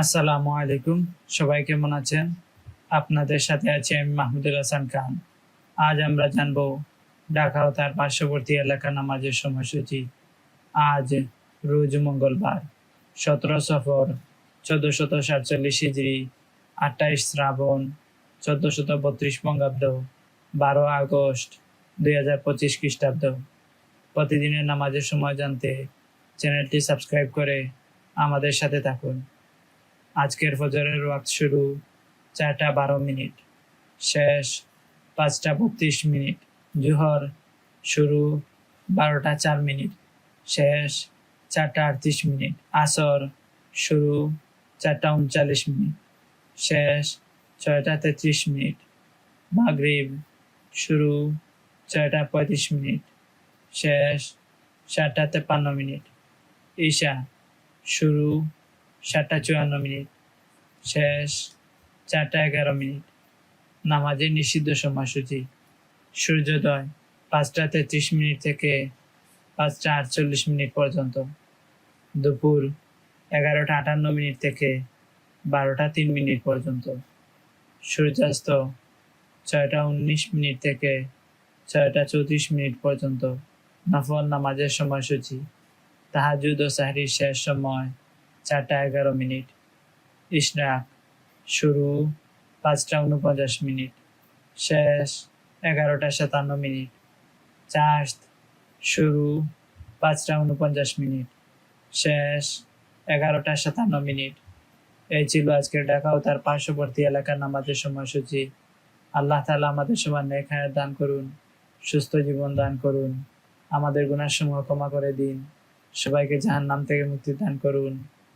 আসসালামু আলাইকুম। সবাই কেমন আছেন? আপনাদের সাথে আছি আমি মাহমুদুল হাসান খান। আজ আমরা জানব ঢাকা ও তার পার্শ্ববর্তী এলাকা নামাজের সময়সূচি। আজ রোজ মঙ্গলবার, সতেরো সফর, চোদ্দশত সাতচল্লিশ হিজড়ি, আঠাইশ শ্রাবণ, চোদ্দশত বত্রিশ বঙ্গাব্দ, বারো আগস্ট দুই হাজার পঁচিশ খ্রিস্টাব্দ। প্রতিদিনের নামাজের সময় জানতে চ্যানেলটি সাবস্ক্রাইব করে আমাদের সাথে থাকুন। আজকের ফজরের ওয়াক্ত শুরু চারটা বারো মিনিট, শেষ পাঁচটা বত্রিশ মিনিট, জুহর শুরু বারোটা চার মিনিট, শেষ চারটা আটত্রিশ মিনিট, আসর শুরু চারটা উনচাল্লিশ মিনিট, শেষ ছয়টা তেত্রিশ মিনিট, মাগরিব শুরু ছয়টা পঁয়ত্রিশ মিনিট, শেষ সাতটা তেপান্ন মিনিট, ঈশা শুরু সাতটা চুয়ান্ন মিনিট, শেষ চারটা এগারো মিনিট, নামাজের নিষিদ্ধ সময়সূচি, সূর্যোদয় পাঁচটা তেত্রিশ মিনিট থেকে পাঁচটা আটচল্লিশ মিনিট পর্যন্ত, দুপুর এগারোটা আটান্ন মিনিট থেকে বারোটা তিন মিনিট পর্যন্ত, সূর্যাস্ত ছয়টা উনিশ মিনিট থেকে ছয়টা চৌত্রিশ মিনিট পর্যন্ত, নফল নামাজের সময়সূচি, তাহাজুদ ও সাহরির শেষ সময় চারটা এগারো মিনিট। ইশরাক শুরু, পাঁচটা উনপঞ্চাশ মিনিট। শেষ, এগারোটা সাতান্ন মিনিট। চার্জ, শুরু, পাঁচটা উনপঞ্চাশ মিনিট। শেষ, এগারোটা সাতান্ন মিনিট। এই ছিল আজকের ঢাকা ও তার পার্শ্ববর্তী এলাকার নামাজের সময়সূচি। আল্লাহ তালা আমাদের সবার হায়াত দান করুন, সুস্থ জীবন দান করুন, আমাদের গুণার সমূহ ক্ষমা করে দিন, সবাইকে জাহান নাম থেকে মুক্তি দান করুন।